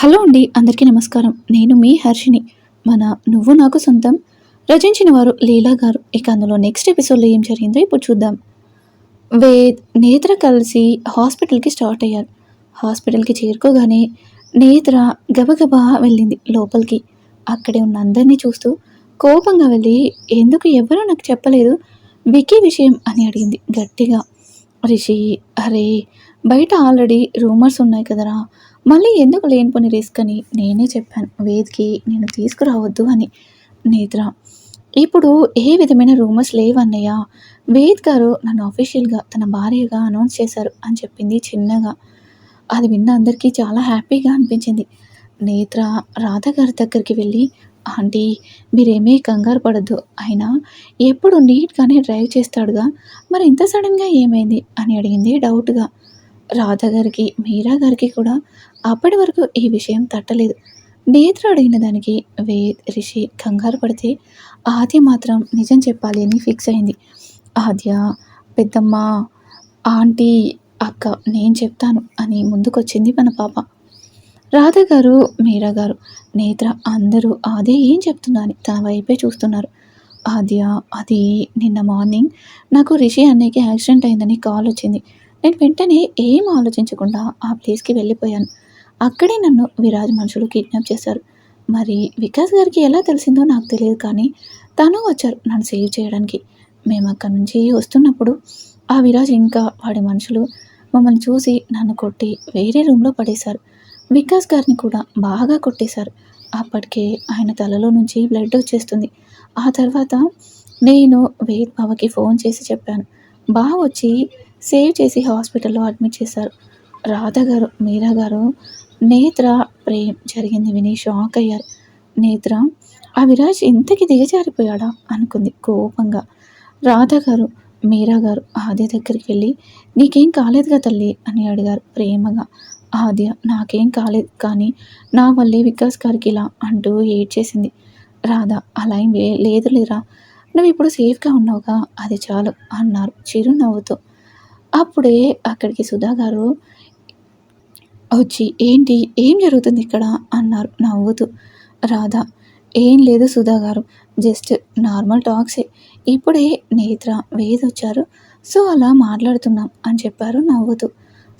Hello అండి అందరికీ నమస్కారం. నేను మీ హర్షిని మన నువ్వు నాకు సొంతం రచించిన వారు లీలా గారు. ఇక అందులో నెక్స్ట్ ఎపిసోడ్లో ఏం జరిగిందో ఇప్పుడు చూద్దాం. వేద్ నేత్ర కలిసి హాస్పిటల్కి స్టార్ట్ అయ్యారు. హాస్పిటల్కి చేరుకోగానే నేత్ర గబగబా వెళ్ళింది లోపలికి. అక్కడే ఉన్న అందరినీ చూస్తూ కోపంగా వెళ్ళి ఎందుకు ఎవరూ నాకు చెప్పలేదు? వికీ విషయం అని అడిగింది గట్టిగా. రిషి అరే బయట ఆల్రెడీ రూమర్స్ ఉన్నాయి కదరా. మళ్ళీ ఎందుకు లేనిపోని రిస్క్ అని నేనే చెప్పాను. వేద్కి నేను తీసుకురావద్దు అని నేత్ర ఇప్పుడు ఏ విధమైన రూమర్స్ లేవన్నయ్య వేద్ గారు నన్ను అఫీషియల్గా తన భార్యగా అనౌన్స్ చేశారు అని చెప్పింది చిన్నగా. అది విన్న అందరికీ చాలా హ్యాపీగా అనిపించింది. నేత్ర రాధ గారి దగ్గరికి వెళ్ళి ఆంటీ మీరేమీ కంగారు పడద్దు. అయినా ఎప్పుడు నీట్గానే డ్రైవ్ చేస్తాడుగా. మరి ఇంత సడన్గా ఏమైంది? అని అడిగింది డౌట్గా. రాధ గారికి మీరా గారికి కూడా అప్పటి వరకు ఈ విషయం తట్టలేదు. నేత్ర అడిగిన దానికి వేద్ రిషి కంగారు పడితే ఆద్య మాత్రం నిజం చెప్పాలి అని ఫిక్స్ అయింది. ఆద్య పెద్దమ్మ ఆంటీ అక్క నేను చెప్తాను అని ముందుకొచ్చింది మన పాప. రాధ గారు మీరా గారు నేత్ర అందరూ ఆద్య ఏం చెప్తుందా అని తన వైపే చూస్తున్నారు. ఆద్య అది నిన్న మార్నింగ్ నాకు రిషి అన్నయ్యకి యాక్సిడెంట్ అయిందని కాల్ వచ్చింది. నేను వెంటనే ఏం ఆలోచించకుండా ఆ ప్లేస్కి వెళ్ళిపోయాను. అక్కడే నన్ను విరాజ్ మనుషులు కిడ్నాప్ చేశారు. మరి వికాస్ గారికి ఎలా తెలిసిందో నాకు తెలియదు కానీ తను వచ్చారు నన్ను సేవ్ చేయడానికి. మేము అక్కడి నుంచి వస్తున్నప్పుడు ఆ విరాజ్ ఇంకా వాడి మనుషులు మమ్మల్ని చూసి నన్ను కొట్టి వేరే రూమ్లో పడేశారు. వికాస్ గారిని కూడా బాగా కొట్టేశారు. అప్పటికే ఆయన తలలో నుంచి బ్లడ్ వచ్చేస్తుంది. ఆ తర్వాత నేను వేద్ బావకి ఫోన్ చేసి చెప్పాను. బావ వచ్చి సేవ్ చేసి హాస్పిటల్లో అడ్మిట్ చేశారు. రాధ గారు మీరా గారు నేత్ర ప్రేమ్ జరిగింది విని షాక్ అయ్యారు. నేత్ర ఆ విరాజ్ ఇంతకి దిగజారిపోయాడా? అనుకుంది కోపంగా. రాధ గారు మీరా గారు ఆద్య దగ్గరికి వెళ్ళి నీకేం కాలేదుగా తల్లి? అని అడిగారు ప్రేమగా. ఆద్య నాకేం కాలేదు కానీ నా వల్లే వికాస్ గారికి ఇలా అంటూ ఏడ్చేసింది. రాధ అలా ఏం లేదు లేరా? నువ్వు ఇప్పుడు సేఫ్గా ఉన్నావుగా? అది చాలు అన్నారు చిరునవ్వుతో. అప్పుడే అక్కడికి సుధా గారు వచ్చి ఏంటి? ఏం జరుగుతుంది ఇక్కడ? అన్నారు. నవ్వుతూ రాధ ఏం లేదు సుధా గారు జస్ట్ నార్మల్ టాక్సే. ఇప్పుడే నేత్ర వేద్ వచ్చారు. సో అలా మాట్లాడుతున్నాం అని చెప్పారు నవ్వుతూ.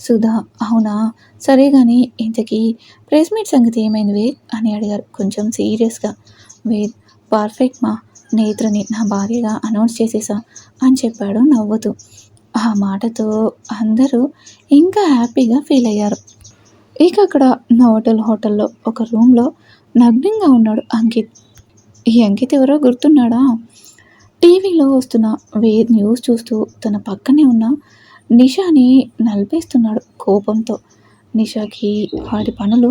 సుధా అవునా? సరే కానీ ఇంతకీ ప్రెస్ మీట్ సంగతి ఏమైంది వేద్? అని అడిగారు కొంచెం సీరియస్గా. వేద్ పర్ఫెక్ట్ మా. నేత్రని నా భార్యగా అనౌన్స్ చేసేసా అని చెప్పాడు నవ్వుతూ. ఆ మాటతో అందరూ ఇంకా హ్యాపీగా ఫీల్ అయ్యారు. ఇక అక్కడ హోటల్ హోటల్లో ఒక రూమ్లో నగ్నంగా ఉన్నాడు అంకిత్. ఈ అంకిత్ ఎవరో గుర్తున్నాడా? టీవీలో వస్తున్న వే న్యూస్ చూస్తూ తన పక్కనే ఉన్న నిషాని నలిపేస్తున్నాడు కోపంతో. నిషాకి వాడి పనులు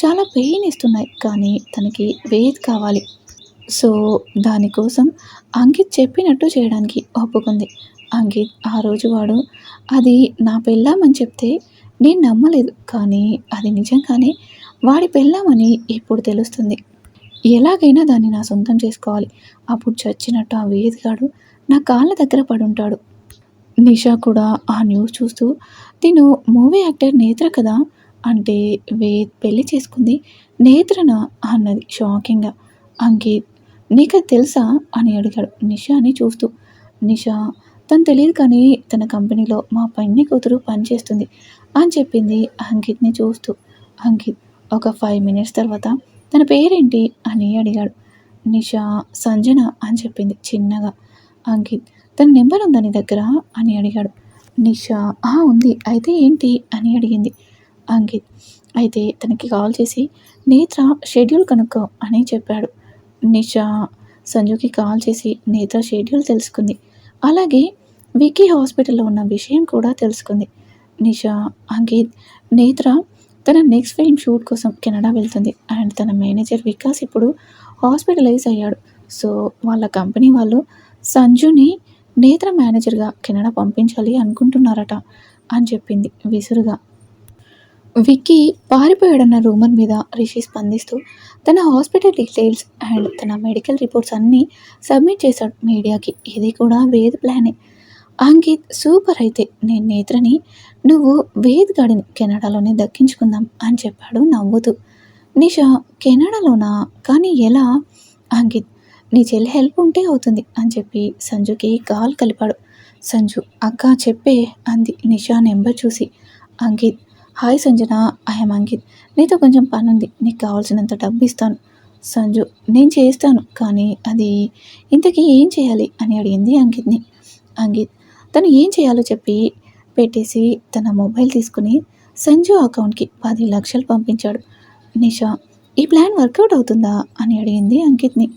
చాలా పెయిన్ ఇస్తున్నాయి కానీ తనకి వేద్ కావాలి. సో దానికోసం అంకిత్ చెప్పినట్టు చేయడానికి ఒప్పుకుంది. అంకిత్ ఆ రోజు వాడు అది నా పెళ్ళామని చెప్తే నేను నమ్మలేదు కానీ అది నిజంగానే వాడి పెళ్ళామని ఇప్పుడు తెలుస్తుంది. ఎలాగైనా దాన్ని నా సొంతం చేసుకోవాలి. అప్పుడు చచ్చినట్టు ఆ వేదిగాడు నా కాళ్ళ దగ్గర పడుంటాడు. నిషా కూడా ఆ న్యూస్ చూస్తూ తిను మూవీ యాక్టర్ నేత్ర కదా అంటే వేద్ పెళ్ళి చేసుకుంది నేత్రనా? అన్నది షాకింగ్గా. అంకిత్ నీకు తెలుసా అని అడిగాడు నిషాని చూస్తూ. నిషా తను తెలియదు కానీ తన కంపెనీలో మా పన్ని కూతురు పనిచేస్తుంది. అని చెప్పింది అంకిత్ని చూస్తూ. అంకిత్ ఒక ఫైవ్ మినిట్స్ తర్వాత తన పేరేంటి అని అడిగాడు. నిషా సంజన అని చెప్పింది చిన్నగా. అంకిత్ తన నెంబర్ ఉందా నీ దగ్గర అని అడిగాడు. నిషా ఆ ఉంది. అయితే ఏంటి అని అడిగింది. అంకిత్ అయితే తనకి కాల్ చేసి నేత్ర షెడ్యూల్ కనుక్కో అని చెప్పాడు. నిషా సంజుకి కాల్ చేసి నేత్ర షెడ్యూల్ తెలుసుకుంది. అలాగే విక్కీ హాస్పిటల్లో ఉన్న విషయం కూడా తెలుసుకుంది. నిషా అంకిత్ నేత్ర తన నెక్స్ట్ ఫిల్మ్ షూట్ కోసం కెనడా వెళ్తుంది. అండ్ తన మేనేజర్ వికాస్ ఇప్పుడు హాస్పిటలైజ్ అయ్యాడు. సో వాళ్ళ కంపెనీ వాళ్ళు సంజుని నేత్ర మేనేజర్గా కెనడా పంపించాలి అనుకుంటున్నారట అని చెప్పింది విసురుగా. విక్కీ పారిపోయాడన్న రూమర్ మీద రిషి స్పందిస్తూ తన హాస్పిటల్ డీటెయిల్స్ అండ్ తన మెడికల్ రిపోర్ట్స్ అన్నీ సబ్మిట్ చేశాడు మీడియాకి. ఇది కూడా వేద ప్లానే. అంకిత్ సూపర్ అయితే. నేను నేత్రని నువ్వు వేద్ గాడిని కెనడాలోనే దక్కించుకుందాం అని చెప్పాడు నవ్వుతూ. నిషా కెనడాలోనా? కానీ ఎలా? అంకిత్ నీ చెల్లి హెల్ప్ ఉంటే అవుతుంది అని చెప్పి సంజుకి కాల్ కలిపాడు. సంజు అక్క చెప్పే అంది నిషా నెంబర్ చూసి. Ankit hi Sanjana I'm Ankit. నీతో కొంచెం పని ఉంది నీకు కావాల్సినంత డబ్బు ఇస్తాను సంజు నేను చేస్తాను కానీ అది ఇంతకీ ఏం చేయాలి? అని అడిగింది అంకిత్ని. అంకిత్ తను ఏం చేయాలో చెప్పి పెట్టేసి తన మొబైల్ తీసుకుని సంజు అకౌంట్కి పది లక్షలు పంపించాడు. నిషా ఈ ప్లాన్ వర్కౌట్ అవుతుందా? అని అడిగింది అంకిత్ని.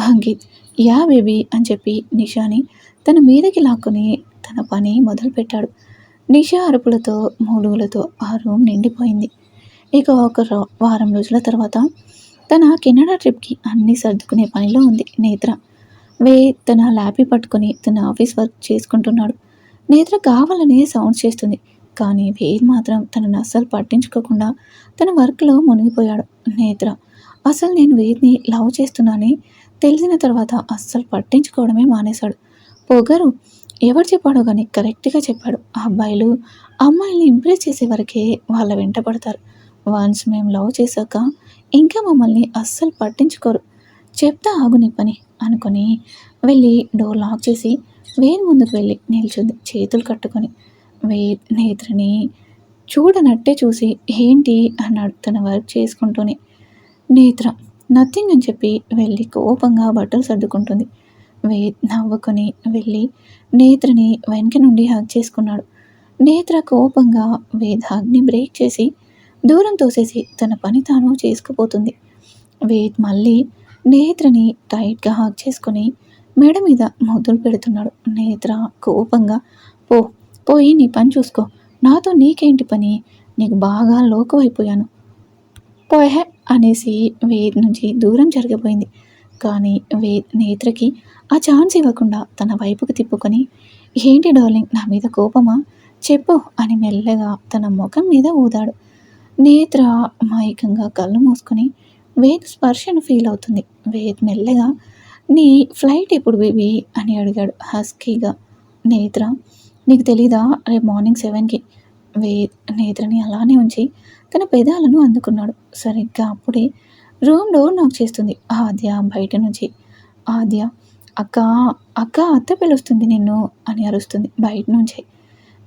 అంకిత్ యా బేబీ అని చెప్పి నిషాని తన మీదకి లాక్కొని తన పని మొదలుపెట్టాడు. నిషా అరుపులతో మూలుగులతో ఆ రూమ్ నిండిపోయింది. ఇక ఒక వారం రోజుల తర్వాత తన కెనడా ట్రిప్కి అన్నీ సర్దుకునే పనిలో ఉంది నేత్ర. వే తన ల్యాపీ పట్టుకొని తన ఆఫీస్ వర్క్ చేసుకుంటున్నాడు. నేత్ర కావాలనే సౌండ్ చేస్తుంది. కానీ వేద్ మాత్రం తనను అస్సలు పట్టించుకోకుండా తన వర్క్లో మునిగిపోయాడు. నేత్ర అసలు నేను వేద్ని లవ్ చేస్తున్నానని తెలిసిన తర్వాత అస్సలు పట్టించుకోవడమే మానేశాడు. పొగరు ఎవరు చెప్పాడో కానీ కరెక్ట్గా చెప్పాడు. ఆ అబ్బాయిలు అమ్మాయిల్ని ఇంప్రెస్ చేసే వరకే వాళ్ళ వెంట పడతారు. వన్స్ మేము లవ్ చేశాక ఇంకా మమ్మల్ని అస్సలు పట్టించుకోరు. చెప్తా ఆగు నీ పని. అనుకొని వెళ్ళి డోర్ లాక్ చేసి వేరు ముందుకు వెళ్ళి నిల్చుంది చేతులు కట్టుకొని వే నేత్రని చూడనట్టే చూసి ఏంటి అన్నాడు తన వర్క్ చేసుకుంటూనే. నేత్ర నథింగ్ అని చెప్పి వెళ్ళి కోపంగా బట్టలు సర్దుకుంటుంది. వే నవ్వుకొని వెళ్ళి నేత్రని వెనక నుండి హగ్ చేసుకున్నాడు. నేత్ర కోపంగా వేద్ హగ్ని బ్రేక్ చేసి దూరం తోసేసి తన పని తాను చేసుకుపోతుంది. వేద్ మళ్ళీ నేత్రని టైట్గా హాక్ చేసుకొని మెడ మీద ముద్దులు పెడుతున్నాడు. నేత్ర కోపంగా పో పోయి నీ పని చూసుకో. నాతో నీకేంటి పని? నీకు బాగా లోకమైపోయాను పోయే అనేసి వేద్ నుంచి దూరం జరిగిపోయింది. కానీ వేద్ నేత్రకి ఆ ఛాన్స్ ఇవ్వకుండా తన వైపుకు తిప్పుకొని ఏంటి డార్లింగ్ నా మీద కోపమా? చెప్పు అని మెల్లగా తన ముఖం మీద ఊదాడు. నేత్ర మాయకంగా కళ్ళు మూసుకొని వేద్ స్పర్శను ఫీల్ అవుతుంది. వేద్ మెల్లగా నీ ఫ్లైట్ ఎప్పుడు బేబీ? అని అడిగాడు హస్కీగా నేత్ర. నీకు తెలీదా? రేపు మార్నింగ్ సెవెన్కి వేద్ నేత్రని అలానే ఉంచి తన పెదాలను అందుకున్నాడు. సరిగ్గా అప్పుడే రూమ్ డోర్ నాకు చేస్తుంది ఆద్య బయట నుంచి. ఆద్య అక్క అక్క అత్త పిలుస్తుంది నిన్ను అని అరుస్తుంది బయట నుంచి.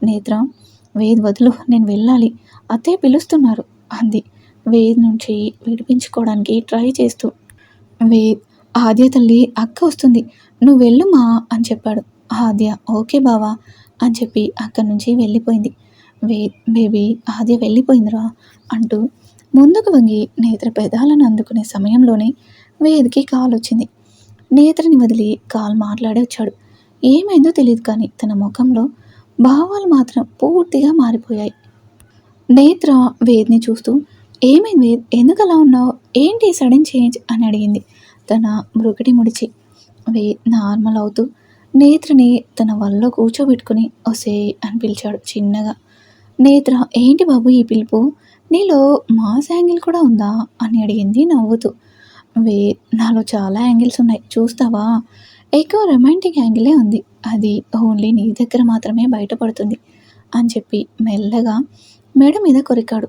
నేత్ర వేద్ వదులు నేను వెళ్ళాలి. అత్తే పిలుస్తున్నారు అంది. వేద్ నుంచి విడిపించుకోవడానికి ట్రై చేస్తూ వేద్ ఆద్య తల్లి అక్క వస్తుంది. నువ్వు వెళ్ళుమా? అని చెప్పాడు. ఆద్య ఓకే బావా అని చెప్పి అక్కడి నుంచి వెళ్ళిపోయింది. వేద్ బేబీ ఆద్య వెళ్ళిపోయిందిరా అంటూ ముందుకు వంగి నేత్ర పెదాలను అందుకునే సమయంలోనే వేద్కి కాల్ వచ్చింది. నేత్రని వదిలి కాల్ మాట్లాడి వచ్చాడు. ఏమైందో తెలియదు కానీ తన ముఖంలో భావాలు మాత్రం పూర్తిగా మారిపోయాయి. నేత్ర వేద్ని చూస్తూ ఏమైంది? ఎందుకు అలా ఉన్నావు? ఏంటి సడన్ చేంజ్? అని అడిగింది. తన మృగటి ముడిచి. అవి నార్మల్ అవుతూ నేత్రని తన వల్ల కూర్చోబెట్టుకుని ఒసే అని పిలిచాడు చిన్నగా. నేత్ర ఏంటి బాబు ఈ పిలుపు? నీలో మాస్ యాంగిల్ కూడా ఉందా? అని అడిగింది నవ్వుతూ. వే నాలో చాలా యాంగిల్స్ ఉన్నాయి. చూస్తావా? ఎక్కువ రొమాంటిక్ యాంగిలే ఉంది. అది ఓన్లీ నీ దగ్గర మాత్రమే బయటపడుతుంది అని చెప్పి మెల్లగా మెడ మీద కొరికాడు.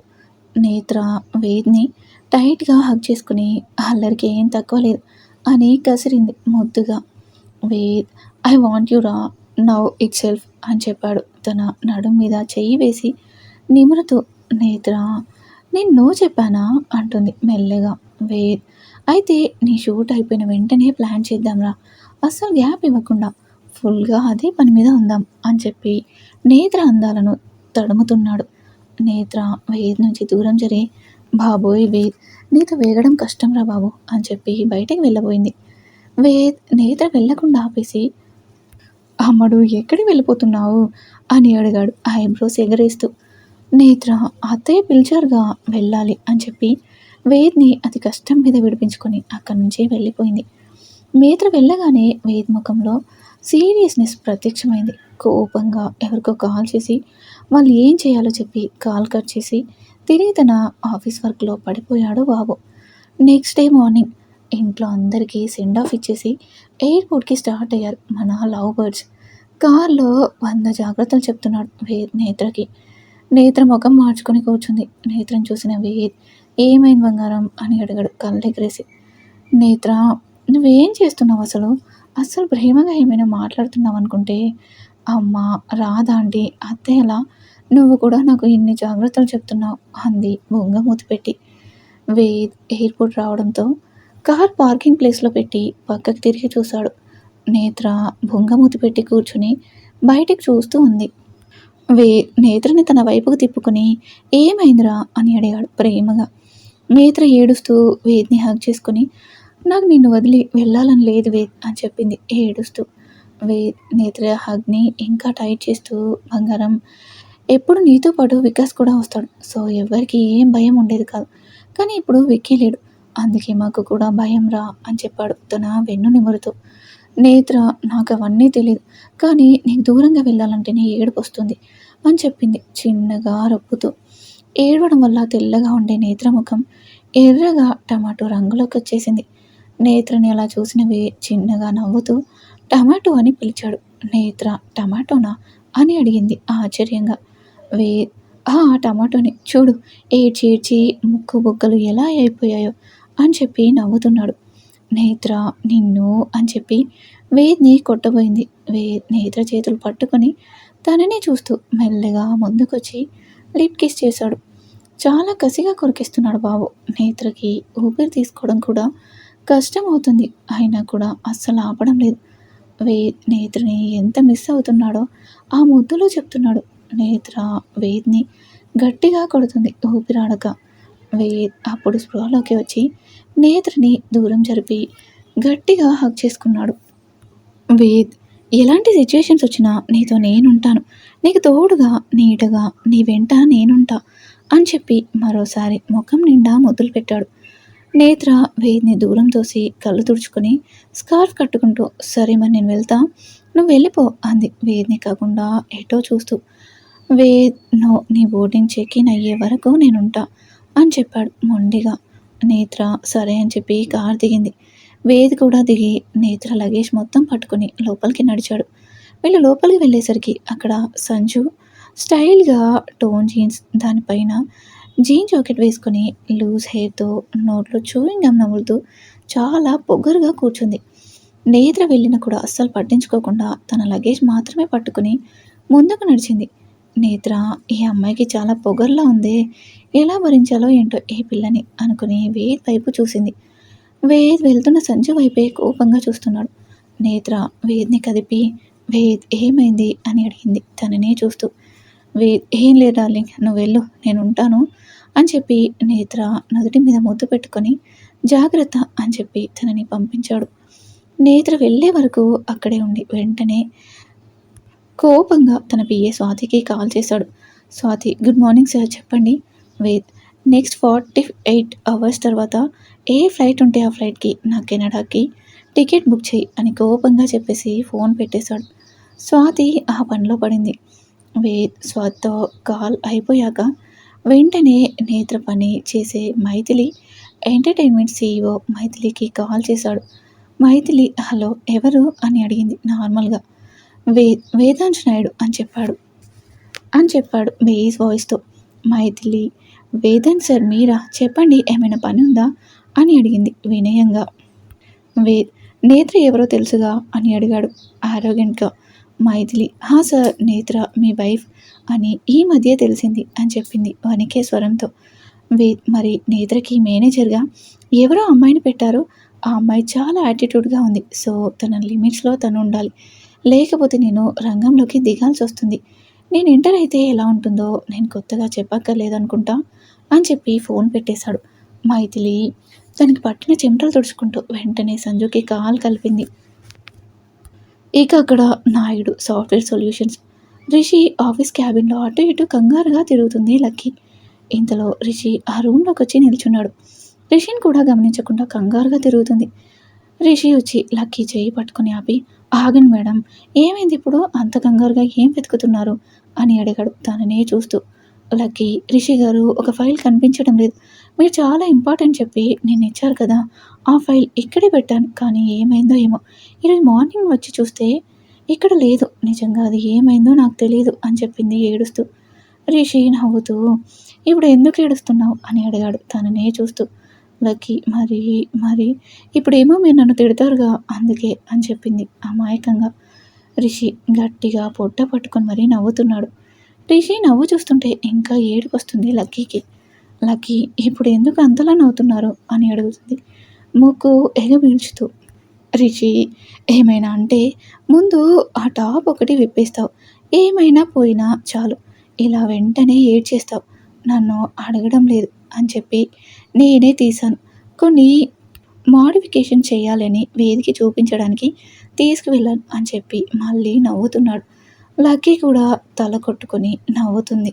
నేత్ర వేద్ని టైట్గా హగ్ చేసుకుని అల్లరికి ఏం తక్కువ లేదు అని కసిరింది ముద్దుగా. వేద్ ఐ వాంట్ యు రా నవ్ ఇట్ సెల్ఫ్ అని చెప్పాడు. తన నడుం మీద చెయ్యి వేసి నిమురుతూ నేత్ర నేను నో చెప్పానా? అంటుంది మెల్లగా. వేద్ అయితే నీ షూట్ అయిపోయిన వెంటనే ప్లాన్ చేద్దాంరా అస్సలు గ్యాప్ ఇవ్వకుండా ఫుల్గా అదే పని మీద ఉందాం అని చెప్పి నేత్ర అందాలను తడుముతున్నాడు. నేత్ర వేద్ నుంచి దూరం జరిగి బాబోయ్ వేద్ నీతో వేగడం కష్టంరా బాబు అని చెప్పి బయటకు వెళ్ళబోయింది. వేద్ నేత్ర వెళ్ళకుండా ఆపేసి అమ్మడు ఎక్కడికి వెళ్ళిపోతున్నావు? అని అడిగాడు ఐబ్రోస్ ఎగరేస్తూ నేత్ర అత్తయ్య పిలిచారుగా వెళ్ళాలి అని చెప్పి వేద్ని అతి కష్టం మీద విడిపించుకొని అక్కడి నుంచి వెళ్ళిపోయింది. నేత్ర వెళ్ళగానే వేద్ ముఖంలో సీరియస్నెస్ ప్రత్యక్షమైంది. కోపంగా ఎవరికో కాల్ చేసి వాళ్ళు ఏం చేయాలో చెప్పి కాల్ కట్ చేసి తిరిగి తన ఆఫీస్ వర్క్లో పడిపోయాడు బాబు. నెక్స్ట్ డే మార్నింగ్ ఇంట్లో అందరికీ సెండ్ ఆఫ్ ఇచ్చేసి ఎయిర్పోర్ట్కి స్టార్ట్ అయ్యారు మన లవ్ బర్డ్స్. కార్లో వంద జాగ్రత్తలు చెప్తున్నాడు వేద్ నేత్రకి. నేత్ర ముఖం మార్చుకొని కూర్చుంది. నేత్రం చూసిన వేద్ ఏమైంది బంగారం? అని అడిగాడు కళ్ళెగరేసి. నేత్ర నువ్వేం చేస్తున్నావు అసలు? అసలు ప్రేమగా ఏమైనా మాట్లాడుతున్నావు అనుకుంటే అమ్మ రాధా ఆంటీ అత్తయ్యలా? నువ్వు కూడా నాకు ఇన్ని జాగ్రత్తలు చెప్తున్నావు అంది బొంగ మూతి పెట్టి. వేద్ ఎయిర్పోర్ట్ రావడంతో కార్ పార్కింగ్ ప్లేస్లో పెట్టి పక్కకి తిరిగి చూశాడు. నేత్ర బొంగమూతి పెట్టి కూర్చుని బయటికి చూస్తూ ఉంది. వే నేత్రని తన వైపుకు తిప్పుకుని ఏమైందిరా అని అడిగాడు ప్రేమగా. నేత్ర ఏడుస్తూ వేద్ని హగ్ చేసుకుని నాకు నిన్ను వదిలి వెళ్ళాలని లేదు వేద్ అని చెప్పింది. ఏడుస్తూ వే నేత్ర హగ్ని ఇంకా టైట్ చేస్తూ బంగారం. ఎప్పుడు నీతో పాటు వికాస్ కూడా వస్తాడు. సో ఎవరికి ఏం భయం ఉండేది కాదు. కానీ ఇప్పుడు విక్కీ లేడు. అందుకే మాకు కూడా భయం రా అని చెప్పాడు తన వెన్ను నిమురుతూ. నేత్ర నాకు అవన్నీ తెలియదు కానీ నీకు దూరంగా వెళ్ళాలంటేనే ఏడుపు వస్తుంది అని చెప్పింది చిన్నగా రొప్పుతూ. ఏడవడం వల్ల తెల్లగా ఉండే నేత్ర ముఖం ఎర్రగా టమాటో రంగులోకి వచ్చేసింది. నేత్రని అలా చూసినవి చిన్నగా నవ్వుతూ టమాటో అని పిలిచాడు. నేత్ర టమాటోనా? అని అడిగింది ఆశ్చర్యంగా. వే ఆ టమాటోని చూడు ఏడ్చి ఏడ్చి ముక్కు బొగ్గలు ఎలా అయిపోయాయో అని చెప్పి నవ్వుతున్నాడు. నేత్ర నిన్ను అని చెప్పి వేద్ని కొట్టబోయింది. వే నేత్ర చేతులు పట్టుకొని తనని చూస్తూ మెల్లగా ముందుకొచ్చి లిప్ కిస్ చేశాడు. చాలా కసిగా కొరికిస్తున్నాడు బాబు. నేత్రకి ఊపిరి తీసుకోవడం కూడా కష్టం అవుతుంది అయినా కూడా అస్సలు ఆపడం లేదు. వే నేత్రని ఎంత మిస్ అవుతున్నాడో ఆ ముద్దులో చెప్తున్నాడు. నేత్ర వేద్ని గట్టిగా కొడుతుంది ఊపిరాడక. వేద్ అప్పుడు స్పృహలోకి వచ్చి నేత్రని దూరం జరిపి గట్టిగా హక్ చేసుకున్నాడు. వేద్ ఎలాంటి సిచ్యువేషన్స్ వచ్చినా నీతో నేనుంటాను. నీకు తోడుగా నీటుగా నీ వెంట నేనుంటా అని చెప్పి మరోసారి ముఖం నిండా ముద్దులు పెట్టాడు. నేత్ర వేదిని దూరం తోసి కళ్ళు తుడుచుకొని స్కార్ఫ్ కట్టుకుంటూ సరే మరి నేను వెళ్తా. నువ్వు వెళ్ళిపో అంది. వేదిని కాకుండా ఎటో చూస్తూ వేద్ నో నీ బోర్డింగ్ చెక్ ఇన్ అయ్యే వరకు నేనుంటా అని చెప్పాడు మొండిగా. నేత్ర సరే అని చెప్పి కార్ దిగింది. వేద్ కూడా దిగి నేత్ర లగేజ్ మొత్తం పట్టుకుని లోపలికి నడిచాడు. వీళ్ళు లోపలికి వెళ్ళేసరికి అక్కడ సంజు స్టైల్గా టోన్ జీన్స్ దానిపైన జీన్ జాకెట్ వేసుకొని లూజ్ హెయిర్తో నోట్లో చూయింగ్ గమ్ నవ్వులుతూ చాలా పొగరుగా కూర్చుంది. నేత్ర వెళ్ళిన కూడా అస్సలు పట్టించుకోకుండా తన లగేజ్ మాత్రమే పట్టుకుని ముందుకు నడిచింది. నేత్ర ఈ అమ్మాయికి చాలా పొగర్లా ఉంది ఎలా భరించాలో ఏంటో ఏ పిల్లని అనుకుని వేద్ వైపు చూసింది. వేద్ వెళ్తున్న సంజు వైపే కోపంగా చూస్తున్నాడు. నేత్ర వేద్ని కదిపి వేద్ ఏమైంది అని అడిగింది తననే చూస్తూ. ఏం లేదు డార్లింగ్ నువ్వు వెళ్ళు నేను ఉంటాను అని చెప్పి నేత్ర నదుటి మీద ముద్దు పెట్టుకొని జాగ్రత్త అని చెప్పి తనని పంపించాడు. నేత్ర వెళ్ళే వరకు అక్కడే ఉండి వెంటనే కోపంగా తన పిఏ స్వాతికి కాల్ చేశాడు. స్వాతి గుడ్ మార్నింగ్ సార్ చెప్పండి. Ved next forty eight hours తర్వాత ఏ ఫ్లైట్ ఉంటే ఆ ఫ్లైట్కి నా కెనడాకి టికెట్ బుక్ చేయి అని కోపంగా చెప్పేసి ఫోన్ పెట్టేశాడు. స్వాతి ఆ పనిలో పడింది. వేద్ స్వాతితో కాల్ అయిపోయాక వెంటనే నేత్ర పని చేసే మైథిలి ఎంటర్టైన్మెంట్ సీఈఓ మైథిలికి కాల్ చేశాడు. మైథిలి హలో ఎవరు? అని అడిగింది నార్మల్గా. వే వేదాంశ్ నాయుడు అని చెప్పాడు. అని చెప్పాడు బేస్ వాయిస్తో. మైథిలి వేదాంత్ సార్ మీరా? చెప్పండి ఏమైనా పని ఉందా? అని అడిగింది వినయంగా. వే నేత్ర ఎవరో తెలుసుగా? అని అడిగాడు ఆరోగ్యంగా. మైథిలి. హా సార్ నేత్ర మీ వైఫ్ అని ఈ మధ్య తెలిసింది అని చెప్పింది వణికే స్వరంతో వే మరి నేత్రకి మేనేజర్గా ఎవరో అమ్మాయిని పెట్టారు? ఆ అమ్మాయి చాలా యాటిట్యూడ్గా ఉంది. సో తన లిమిట్స్లో తను ఉండాలి. లేకపోతే నేను రంగంలోకి దిగాల్సి వస్తుంది. నేను ఇంటర్ అయితే ఎలా ఉంటుందో నేను కొత్తగా చెప్పక్కర్లేదనుకుంటా అని చెప్పి ఫోన్ పెట్టేశాడు. మైథిలి తనకి పట్టిన చెమటలు తుడుచుకుంటూ వెంటనే సంజుకి కాల్ కలిపింది. ఇక అక్కడ Naidu software solutions. Rishi office క్యాబిన్లో అటు ఇటు కంగారుగా తిరుగుతుంది లక్కీ. ఇంతలో రిషి ఆ రూమ్లోకి వచ్చి నిల్చున్నాడు. రిషిని కూడా గమనించకుండా కంగారుగా తిరుగుతుంది. రిషి వచ్చి లక్కీ చేయి పట్టుకుని ఆపి ఆగండి మేడం ఏమైంది ఇప్పుడు? అంత కంగారుగా ఏం వెతుకుతున్నారు? అని అడిగాడు తననే చూస్తూ. లక్కీ రిషి గారు ఒక ఫైల్ కనిపించడం లేదు. మీరు చాలా ఇంపార్టెంట్ చెప్పి నేను ఇచ్చారు కదా ఆ ఫైల్ ఇక్కడే పెట్టాను. కానీ ఏమైందో ఏమో. ఈరోజు మార్నింగ్ వచ్చి చూస్తే ఇక్కడ లేదు. నిజంగా అది ఏమైందో నాకు తెలియదు అని చెప్పింది ఏడుస్తూ. రిషి నవ్వుతూ ఇప్పుడు ఎందుకు ఏడుస్తున్నావు? అని అడిగాడు. తననే చూస్తూ లక్కీ మరి మరి ఇప్పుడేమో మీరు నన్ను తిడతారుగా అందుకే అని చెప్పింది అమాయకంగా. రిషి గట్టిగా పొట్ట పట్టుకొని మరీ నవ్వుతున్నాడు. రిషి నవ్వు చూస్తుంటే ఇంకా ఏడుపు వస్తుంది లక్కీకి. లక్కీ ఇప్పుడు ఎందుకు అంతలా నవ్వుతున్నారు? అని అడుగుతుంది. ముక్కు ఎగబీల్చుతూ రిషి ఏమైనా అంటే ముందు ఆ టాప్ ఒకటి విప్పేస్తావు. ఏమైనా పోయినా చాలు. ఇలా వెంటనే ఏడ్చేస్తావు. నన్ను అడగడం లేదు అని చెప్పి నేనే తీశాను. కొన్ని మాడిఫికేషన్ చేయాలని వేదిక చూపించడానికి తీసుకువెళ్ళాను అని చెప్పి మళ్ళీ నవ్వుతున్నాడు. లక్కీ కూడా తల కొట్టుకొని నవ్వుతుంది.